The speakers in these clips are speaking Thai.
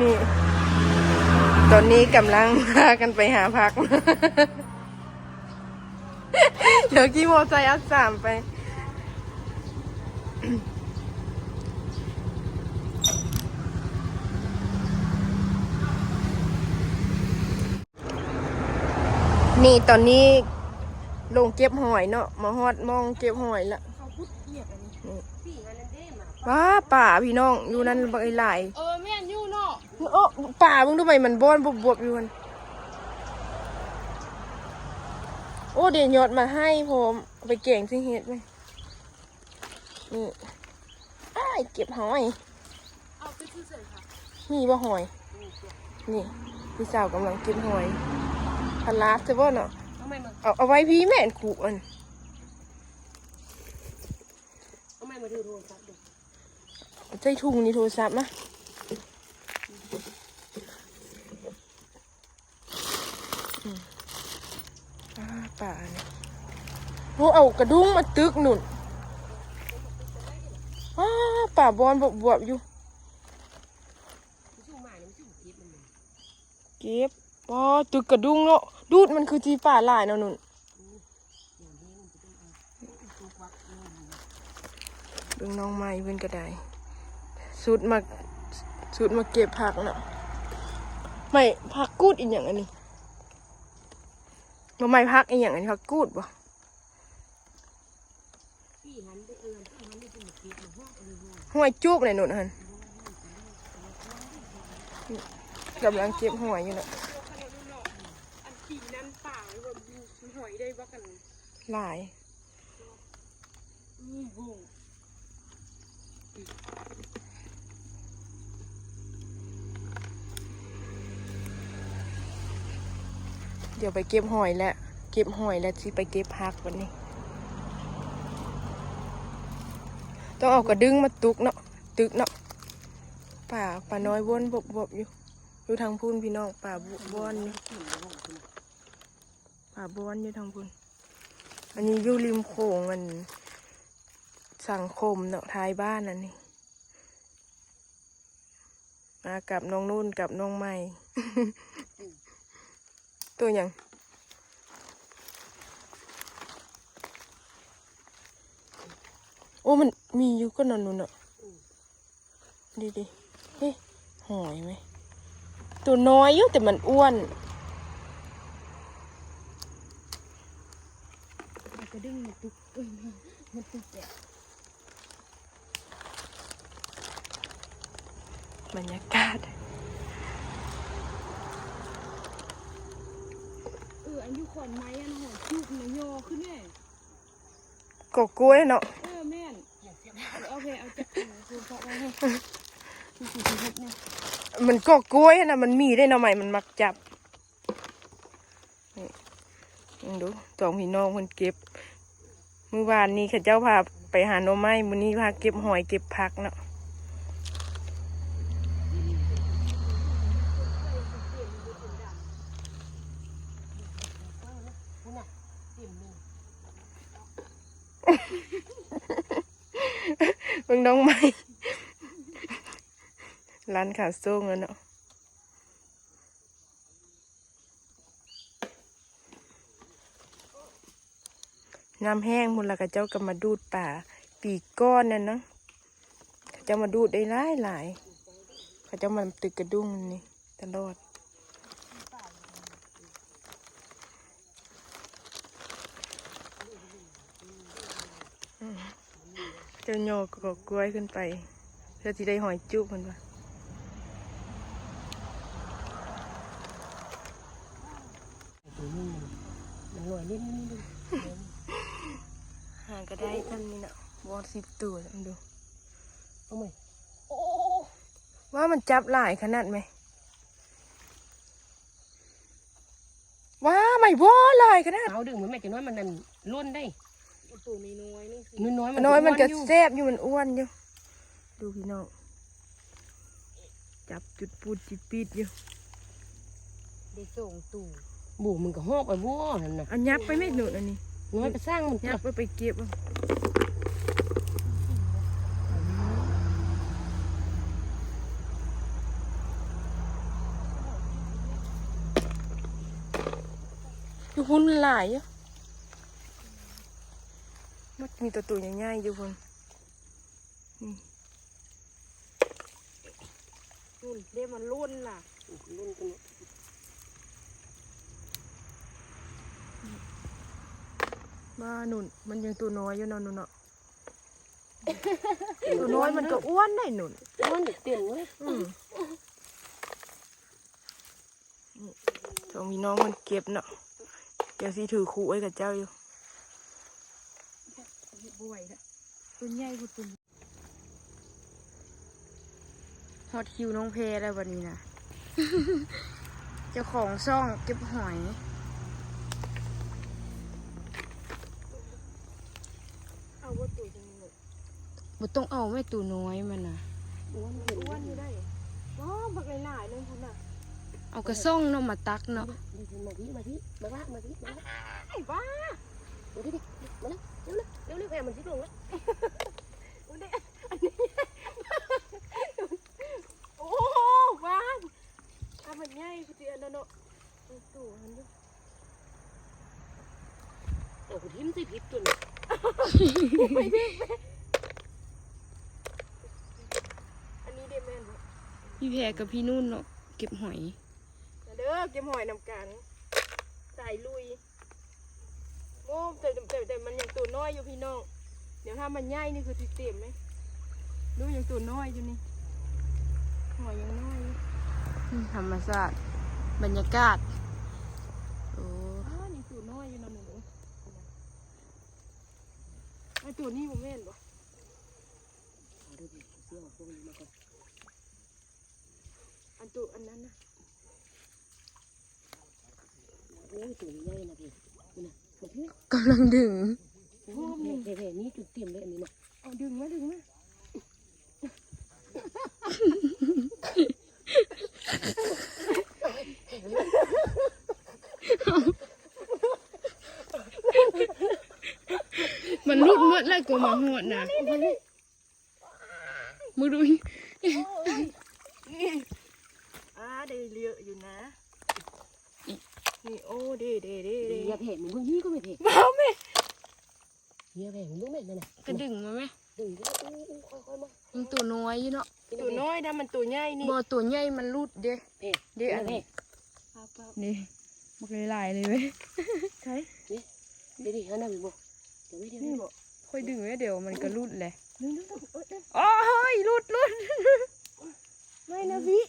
นี่ ตอนนี้กำลังพากันไปหาพัก เดี๋ยวกี่โมอไซค์อักสามไป นี่ตอนนี้ลงเก็บหอยเนาะมาฮอดมองเก็บหอยละเขาพูดเงียบอันนี้นี่พี่อันนั้นเด้มาว้าป่าพี่น้องอยู่นั่นบักไอ้หลายเออแม่นอยู่เนาะ โอ้ป่ามึงดูไปมันบอนบวบๆอยู่มันโอ้เดี๋ยวยอดมาให้ผมเอาไปเก่งสิเฮ็ดไหมนี่อ้ายเก็บหอยเอาไปซื้อเสร็จค่ะมีบ่หอย นี่พี่สาวกำลังเก็บหอยพลาสใช่บ่เนาะทำไมมาเอาเอาไว้พี่แม่นขู่อันทำไมมาดูโทรศัพท์ดูใจถุงนี่โทรศัพท์นะอืมอ่าป่าเนี่ย โอ้เอากระดุงมาตึกหนุนป่าบอลบวบอยู่มันสู้มาเก็บอ๋อตึกกระดุงเนาะดูดมันคือจีป่าหลายเนาะหนุนเบิ่งน้องใหม่เพิ่นก็ไดสุดมาสุดมาเก็บผักเนาะไม่ผักกูดอีกอย่างอันนี้มาไม่พักอีกอย่างอันนี้ผักกูดบ่ พี่ หันไปเอิญพี่หันไปสู้คิดมันห้องเออห้วยจุกเลยหนุนหันกำลังเก็บหอยอยู่นะหลายเดี๋ยวไปเก็บหอยแล้ว เก็บหอยแล้วสิไปเก็บผักวันนี้ ต้องเอากระดึงมาตุกเนาะตึกเนาะป่าป่าน้อยวนบบบอยู่อยู่ทางพูนพี่น้องป่าบุบอนอยู่ป่าบอนอยู่ทางพูนอันนี้อยู่ริมโขงมันสังคมเนาะท้ายบ้านอันนี้มากับน้องนุ่นกับน้องใหม่ ตัวอย่าง โอ้มันมีอยู่ก็นอนนู่นอะดีดิเฮ้ยหอยไหมตัวน้อยอยู่แต่มันอ้วนกระดึงมันตุกเอ้ยมันตุกแกบรรยากาศเอออันอยู่ขอนไม้อันหอยจุกมันโยขึ้นแน่กกล้วยเนาะเอแม่นเอาเพเอาจับคือเพราะว่าให้คือคือเฮ็ดเนี่ยมันก็กล้วยนะมันมีได้นะใหม่มันมักจับนี่ดูสองพี่น้องคนเก็บเมื่อวานนี้ข้าเจ้าพาไปหาหน่อไม้มื้อนี้พาเก็บหอยเก็บผักเนาะ เบิ่งน้องใหม่ร้านขาส่งแล้วเนาะน้ำแห้งหมดแล้วก็เจ้าก็มาดูดป่า ปีก้อนนั่นเนาะเขาเจ้ามาดูดได้หลายหลายเขาเจ้ามันตึกกระดุ้งนี่ตลอด เจ้าโยกก็กล้วยขึ้นไป เพื่อที่ได้หอยจุบมันว่าตัวนี้มันลอยนิดนิดหาก็ได้ท่านนี่เนาะวอสิบตัวลองดูเอาไหมโอ้ว่ามันจับหลายขนาดไหมว้าไม่ว่หลายขนาดเอาดึงเหมือนแม่จะน้อยมันนั่นล้นได้ ตัวน้อยนี่สิน้อยมันน้อยมันก็แซ่บอยู่มันอ้วนอยู่ ดูพี่น้อง จับจุดปูดจุดปีดอยู่ได้ส่งตู่บูมึงก็หอไปบ่นั่นนะอันยับไปไม่หนุนอันนี้น้อยไปสร้างมันยับไปไปเก็บว่ะยุ่นหลายอะ มันมีตัวตัวใหญ่ๆอยู่พุ่นนุ่นเด้มันรุ่นล่ะรุ่นกันเนี่ยบ้าหนุนมันยังตัวน้อยอยู่เนาะหนุนเนาะตัวน้อยมันก็อ้วนได้หนุนมันเด็กเต้นเลยอืมนี่สองพี่น้องมันเก็บเนาะเดี๋ยวสิถือขู่ไว้กับเจ้าอยู่ บ่ไหวละตัวใหญ่กว่าตัวฮอตคิวน้องเพแล้ววันนี้นะเจ้าของซ่องเก็บหอยเอาว่าตัวจังเลยบ่ต้องเอาแม่ตัวน้อยมันนะอ้วนเห็นอ้วนอยู่ได้ว้าวบักหลายๆเลยคุณน่ะเอากระซ่องเนาะมาตักเนาะมาที่มาที่มาละมาที่มาละไอ้บ้า มาที่ดิมาละเร็วเร็วเร็วแผ่มันที่ลงแล้วอุ้ยเนี่ยอันนี้โอ้บ้านทำมันใหญ่คือเตียนแล้วเนาะตัวมันด้โอ้โหทิมสิพิษตัวนี้อันนี้เดแมนพี่แพรกับพี่นุ่นเนาะเก็บหอยเด้อเก็บหอยนำกันใส่ลุย อ้แต่แต่แต่มันยังตัวน้อยอยู่พี่น้อง เดี๋ยวถ้ามันใหญ่นี่คือติเต็มไหมดูยังตัวน้อยอยู่นี่หอยยังน้อยอยู่ธรรมชาติบรรยากาศโอ้อ้าวยังตัวน้อยอยู่นะหนูไอตัวนี้ผมแม่นบ่เอาดูดิเสื้อพวกนี้มาก่อนอันตัวอันนั้นนะโอ้ยตัวใหญ่นะพี่นี่นะมาที่ กำลังดึงโอ้แผ่แผ่แผ่นี่จุดเต็มเลยอันนี้นะเอาดึงมาดึงมามันรุดเมื่อไรก็มาหอดนะมึงดูนี่อ่าได้เยอะอยู่นะ นี่โอ้เด้เด้เด้เด้เฮียแผ่มึงเพิ่งยี่ก็ไม่แผ่บ้าแม่เฮียแผ่มึงรู้ไหมนั่นน่ะกระดึงมาไหมดึงก็โอ้โอ้ค่อยๆมามันตัวน้อยอยู่เนาะตัวน้อยนะมันตัวใหญ่นี่บ่ตัวใหญ่มันรุดเด้แผ่เด้อันแผ่นี้ครับครับนี่มันเลยลายเลยเว้ยใช่เดี๋ยวดิเอาหน้าพี่บอกเดี๋ยวไม่เดี๋ยวนี่นี่บ่ค่อยดึงไว้เดี๋ยวมันก็รุดแหละดึงดึงดึงเอ้ยเอ้ยโอ้ยรุดรุดไม่นะพี่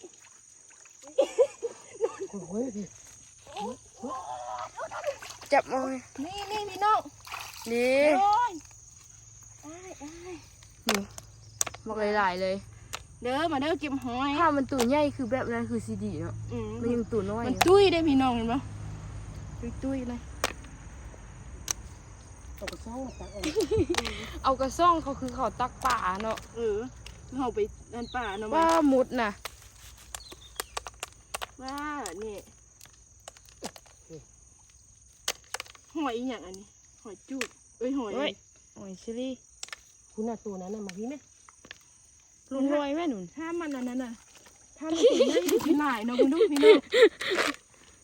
โอ้ยพี่ จับมาเลยนี่นี่พี่น้องนี่โอ้ยอ้ายอ้ายนี่มันเลยลายเลย เด้อมาเด้อเก็บหอยถ้ามันตัวใหญ่คือแบบนั้นคือซีดีเนาะอืมมันยังตัวน้อยมันอยู่ตุ้ยได้พี่น้องเห็นปะตุ้ยตุ้ยเลยเอากระซ่องมาตักเอาเอากระซ่องเขาคือเขาตักป่าเนาะเออเอาไปนั่นป่าเนาะว่ามามุดน่ะว่านี่ หอยอหย่างอันนี้ หอยจุกเอ้ยหอยเฮ้ยโอ้ยชิลี่คุณน่ะตัวนั้นน่ะมาพี่ไหมลุงลอยแม่หนุนถ้ามันอันนั้นน่ะถ้ามันตัวน้อยพี่หลายเนาะคุณดูพี่น้อง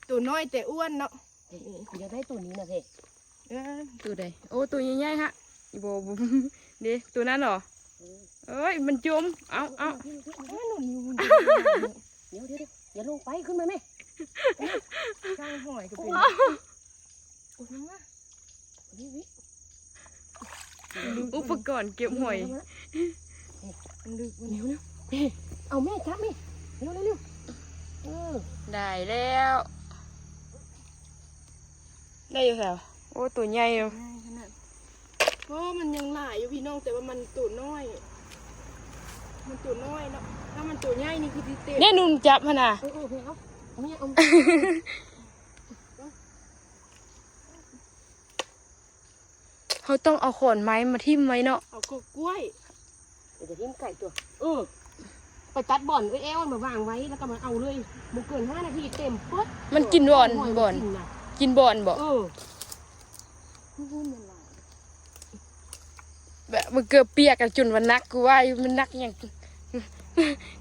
ตัวน้อยแต่อ้วนเนาะเฮ้ยอยากได้ตัวนี้นะเพ่เออตัวใดโอ้ตัวใหญ่ๆฮะอีโบบุเด้ตัวนั้นเหรอเออเอ้ยมันจมเอาเอาเอ้ยหนุนอยู่เดี๋ยวเดี๋ยวเดี๋ยวอย่าลงไปขึ้นมาไหมสร้างหอยก็เป็นโอ้ยมานี่นี่อุปกรณ์เก็บหอยมันลึกมันเร็วเร็วเฮ้เอาแม่จับแม่เร็วเร็วเร็วเออได้แล้ว ได้อยู่แล้วโอ้ตัวใหญ่อยู่ง่ายขนาดเพราะมันยังหลายอยู่พี่น้องแต่ว่ามันตัวน้อย มันตัวน้อยเนาะถ้ามันตัวใหญ่นี่คือที่เต็มเนี่ยหนุนจับพะนะเออ เออเพ่เอาเอาแม่เอาเขาต้องเอาขอนไม้มาทิ่มไว้เนาะเอากกกล้วยเดี๋ยวจะทิ้งไก่ตัว เออ ไปตัดบ่อนไอ้แอลมาวางไว้แล้วก็มาเอาเลยมันเกินห้านาทีเต็มปึ๊ดมันกินบ่อนหยบ่อนกิะกินบ่อนบ่เออหุ้นมันหลายแบบมันเกือบเปียกอะจุนวันนักกูว่าอยู่มันนักอย่าง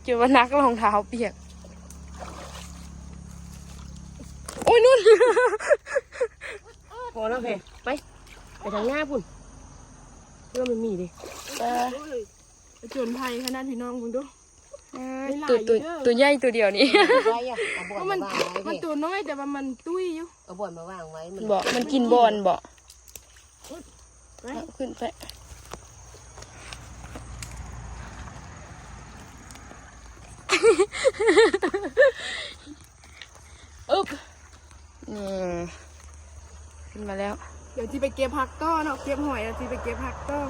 จุนวันนักรองเท้าเปียก โอ้ยนุ่นพอแล้วแพ่ไป ไปทางหน้าพุ่นเพื่อมันมีดิปลาโอ้ยไปจนภัยขนาดพี่น้องคุณดูไม่หลายตัวตัวเด้อตัวใหญ่ตัวเดียวนี่ไว้อะเอาบ่อนเพราะมามันวางไว้มันเพ่ตัวน้อยแต่ว่ามันตุ้ยอยู่เอาบ่อนมาวางไว้มันบอกมันกินบอลบอกไปเอาขึ้นไปอึ๊บนี่ขึ้นมาแล้ว เดี๋ยวจีไปเก็บผักต้อเนาะเก็บหอยแล้วจีไปเก็บผักต้อ